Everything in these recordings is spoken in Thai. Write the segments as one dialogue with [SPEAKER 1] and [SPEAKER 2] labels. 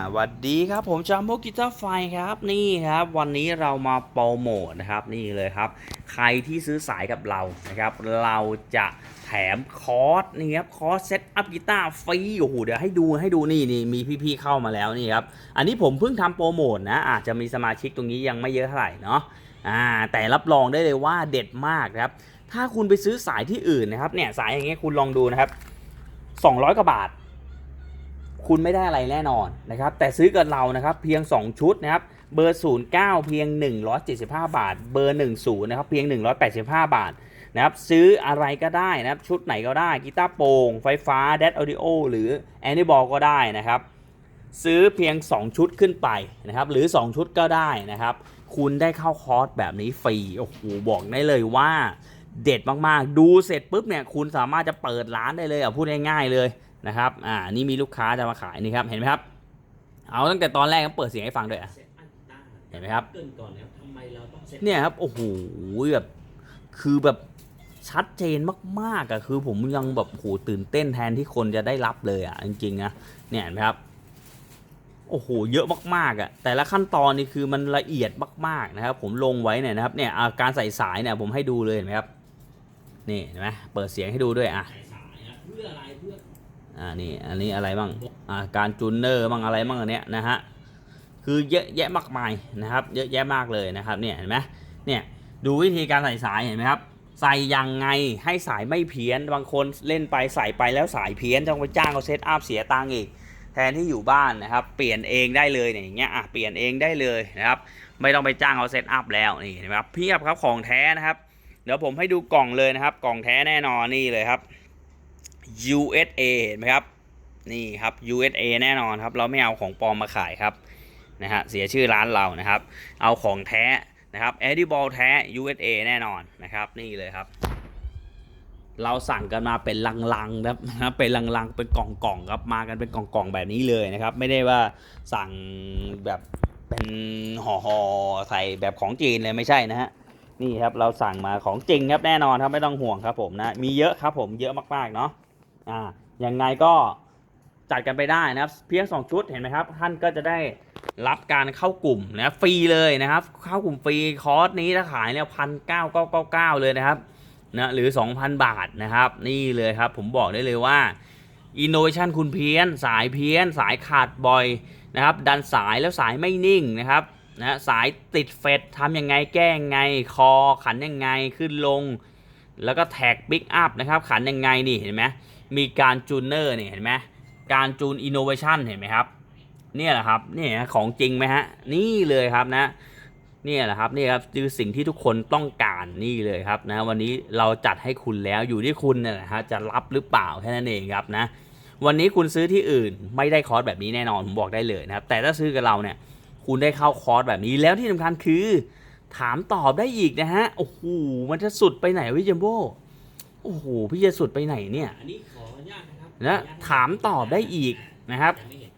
[SPEAKER 1] สวัสดีครับผมจามโบกิตาร์ไฟครับนี่ครับวันนี้เรามาโปรโมทนะครับนี่เลยครับ ใครที่ซื้อสายกับเรานะครับ เราจะแถมคอร์สนี่ครับคอร์สเซตอัพกีตาร์ฟรีโอ้โหเดี๋ยวให้ดูให้ดูนี่นี่มีพี่ๆเข้ามาแล้วนี่ครับอันนี้ผมเพิ่งทำโปรโมทนะอาจจะมีสมาชิกตรงนี้ยังไม่เยอะเท่าไหร่เนาะอ่าแต่รับรองได้เลยว่าเด็ดมากครับ ถ้าคุณไปซื้อสายที่อื่นนะครับเนี่ยสายอย่างเงี้ยคุณลองดูนะครับ200กว่าบาท คุณไม่ได้อะไรแน่นอนนะครับ แต่ซื้อกับเรานะครับเพียง 2 ชุดนะครับ เบอร์ 09 เพียง 175 บาท เบอร์ 10 นะครับ เพียง 185 บาทนะครับซื้ออะไรก็ได้นะครับ ชุดไหนก็ได้กีตาร์โปร่งไฟฟ้า d ด a อ Audio หรือแอนนี่บอลก็ได้นะครับ ซื้อเพียง 2 ชุดขึ้นไปนะครับ หรือ 2 ชุดก็ได้นะครับ คุณได้เข้าคอร์สแบบนี้ฟรีโอ้โหบอกได้เลยว่า เด็ดมากๆ ดูเสร็จปุ๊บเนี่ยคุณสามารถจะเปิดร้านได้เลยอะพูดง่ายๆเลยนะครับ อ่า นี่มีลูกค้าจะมาขายนี่ครับ เห็นไหมครับ เอาตั้งแต่ตอนแรกก็เปิดเสียงให้ฟังด้วยอะ
[SPEAKER 2] เห็
[SPEAKER 1] นไหมครับ
[SPEAKER 2] เกรินก่อนนะครับทำไมเราต้องเซต
[SPEAKER 1] เนี่ยครับ โอ้โห แบบ คือแบบชัดเจนมากๆอะ คือผมยังแบบโหตื่นเต้นแทนที่คนจะได้รับเลยอะ จริงๆนะ เนี่ยเห็นไหมครับ โอ้โห เยอะมากๆอะ แต่ละขั้นตอนนี่คือมันละเอียดมากๆนะครับ ผมลงไว้เนี่ยนะครับ เนี่ยอาการใส่สายเนี่ยผมให้ดูเลยเห็นไหมครับ นี่เห็นไหมเปิดเสียงให้ดูด้วยอะ
[SPEAKER 2] สายสายนะเพื่ออะไรเพื่อ
[SPEAKER 1] อ่านี่อันนี้อะไรบ้างอ่าการจูนเนอร์บ้างอะไรบ้างอันเนี้ยนะฮะคือเยอะแยะมากมายนะครับ เยอะแยะมากเลยนะครับเนี่ยเห็นไหมเนี่ยดูวิธีการใส่สายเห็นไหมครับใส่ยังไงให้สายไม่เพี้ยนบางคนเล่นไปใส่ไปแล้วสายเพี้ยนต้องไปจ้างเขาเซตอัพเสียตังค์อีกแทนที่อยู่บ้านนะครับเปลี่ยนเองได้เลยเนี่ยอย่างเงี้ยอะเปลี่ยนเองได้เลยนะครับไม่ต้องไปจ้างเขาเซตอัพแล้วนี่เห็นไหมครับเพียบครับของแท้นะครับ เดี๋ยวผมให้ดูกล่องเลยนะครับ กล่องแท้แน่นอนนี่เลยครับ USA เห็นไหมครับ นี่ครับ USA แน่นอนครับ เราไม่เอาของปลอมมาขายครับนะฮะเสียชื่อร้านเรานะครับ เอาของแท้นะครับ e d i b a l แท้ USA แน่นอนนะครับ นี่เลยครับ เราสั่งกันมาเป็นลังๆนะครับเป็นลังๆเป็นกล่องๆครับมากันเป็นกล่องๆแบบนี้เลยนะครับ ไม่ได้ว่าสั่งแบบเป็นห่อๆใส่แบบของจีนเลยไม่ใช่นะฮะ นี่ครับเราสั่งมาของจริงครับแน่นอนครับไม่ต้องห่วงครับผมนะมีเยอะครับผมเยอะมากๆเนาะอ่ายังไงก็จัดกันไปได้นะครับ เพียง 2 ชุดเห็นไหมครับ ท่านก็จะได้รับการเข้ากลุ่มนะฟรีเลยนะครับ เข้ากลุ่มฟรีคอร์สนี้ถ้าขายเนี่ยพันเก้าเก้าเก้าเก้าเลยนะครับนะหรือ 2,000 บาทนะครับ นี่เลยครับ ผมบอกได้เลยว่า Innovation คุณเพี้ยน สายเพี้ยน สายขาดบ่อยนะครับ ดันสายแล้วสายไม่นิ่งนะครับ นะสายติดเฟดทำยังไงแก้ยังไง คอขันยังไงขึ้นลง แล้วก็แท็กบิ๊กอัพนะครับ ขันยังไงนี่เห็นไหมมีการจูนเนอร์นี่เห็นไหมการจูนอินโนเวชันเห็นไหมครับเนี่ยแหละครับนี่ฮะของจริงไหมฮะนี่เลยครับนะเนี่ยแหละครับนี่ครับคือสิ่งที่ทุกคนต้องการนี่เลยครับนะวันนี้เราจัดให้คุณแล้วอยู่ที่คุณนี่ยนะฮะจะรับหรือเปล่าแค่นั้นเองครับนะวันนี้คุณซื้อที่อื่นไม่ได้คอร์สแบบนี้แน่นอนผมบอกได้เลยนะครับแต่ถ้าซื้อกับเราเนี่ย คุณได้เข้าคอร์สแบบนี้แล้วที่สำคัญคือ ถามตอบได้อีกนะฮะ โอ้โห มันจะสุดไปไหนวิจัมโบโอ้โห พี่จะสุดไปไหนเนี่ย
[SPEAKER 2] อันนี้ขออนุญาตนะครับ
[SPEAKER 1] นะ
[SPEAKER 2] ขออญต
[SPEAKER 1] ถามตอบได้อีกนะครับ
[SPEAKER 2] ยังไม่เห็น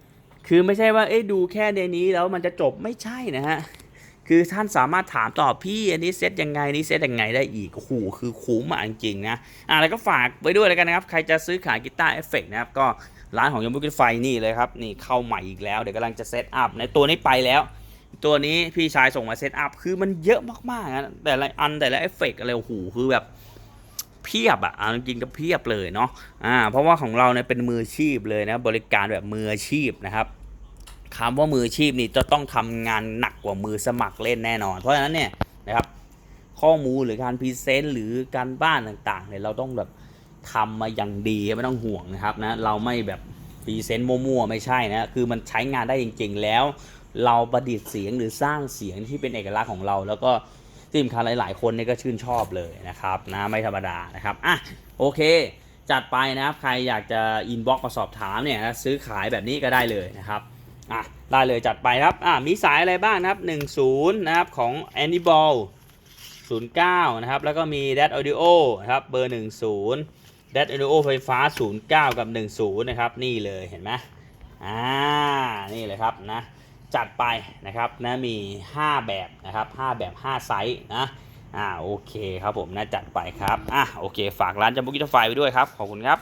[SPEAKER 1] คือไม่ใช่ว่า เอ๊ะดูแค่ในนี้แล้วมันจะจบไม่ใช่นะฮะ คือท่านสามารถถามตอบพี่อันนี้เซตยังไงนี่เซตยังไงได้อีกโอ้โหคือคุ้มอะจริงๆนะอะแล้วก็ฝากไว้ด้วยแล้วกันนะครับ ใครจะซื้อขายกีตาร์เอฟเฟกนะครับ ก็ร้านของยมบุกิไฟนี่เลยครับ นี่เข้าใหม่อีกแล้ว เดี๋ยวกำลังจะเซตอัพในตัวนี้ไปแล้ว ตัวนี้พี่ชายส่งมาเซตอัพคือมันเยอะมากๆนะแต่ละอันแต่ละเอฟเฟกอะไรโอ้โหคือแบบเพียบอะอะจริงๆก็เพียบเลยเนาะอ่าเพราะว่าของเราเนี่ยเป็นมืออาชีพเลยนะบริการแบบมืออาชีพนะครับ คำว่ามืออาชีพนี่จะต้องทำงานหนักกว่ามือสมัครเล่นแน่นอน เพราะฉะนั้นเนี่ยนะครับข้อมูลหรือการพรีเซนต์หรือการบ้านต่างๆเนี่ยเราต้องแบบทำมาอย่างดีไม่ต้องห่วงนะครับนะเราไม่แบบพรีเซนต์มั่วๆไม่ใช่นะคือมันใช้งานได้จริง ๆ แล้ว เราประดิษฐ์เสียงหรือสร้างเสียงที่เป็นเอกลักษณ์ของเรา แล้วก็ที่สำคัญหลาย ๆ คนเนี่ยก็ชื่นชอบเลยนะครับนะไม่ธรรมดานะครับอะโอเค จัดไปนะครับใครอยากจะอินบ็อกมาสอบถามเนี่ยซื้อขายแบบนี้ก็ได้เลยนะครับ อะได้เลยจัดไปครับอะมีสายอะไรบ้างนะครับ 10 นะครับของ a n i b a l 09 นะครับ แล้วก็มี d a t Audio นะครับเบอร์ 10 d a t Audio ไฟฟ้า 09 กับ 10 นะครับ นี่เลยเห็นไหมอ่านี่เลยครับนะจัดไปนะครับนะมี 5 แบบนะครับ 5 แบบ 5 ไซส์นะอ่าโอเคครับผมนะจัดไปครับอะโอเค ฝากร้านจัมบุกิทไฟไว้ด้วยครับ ขอบคุณครับ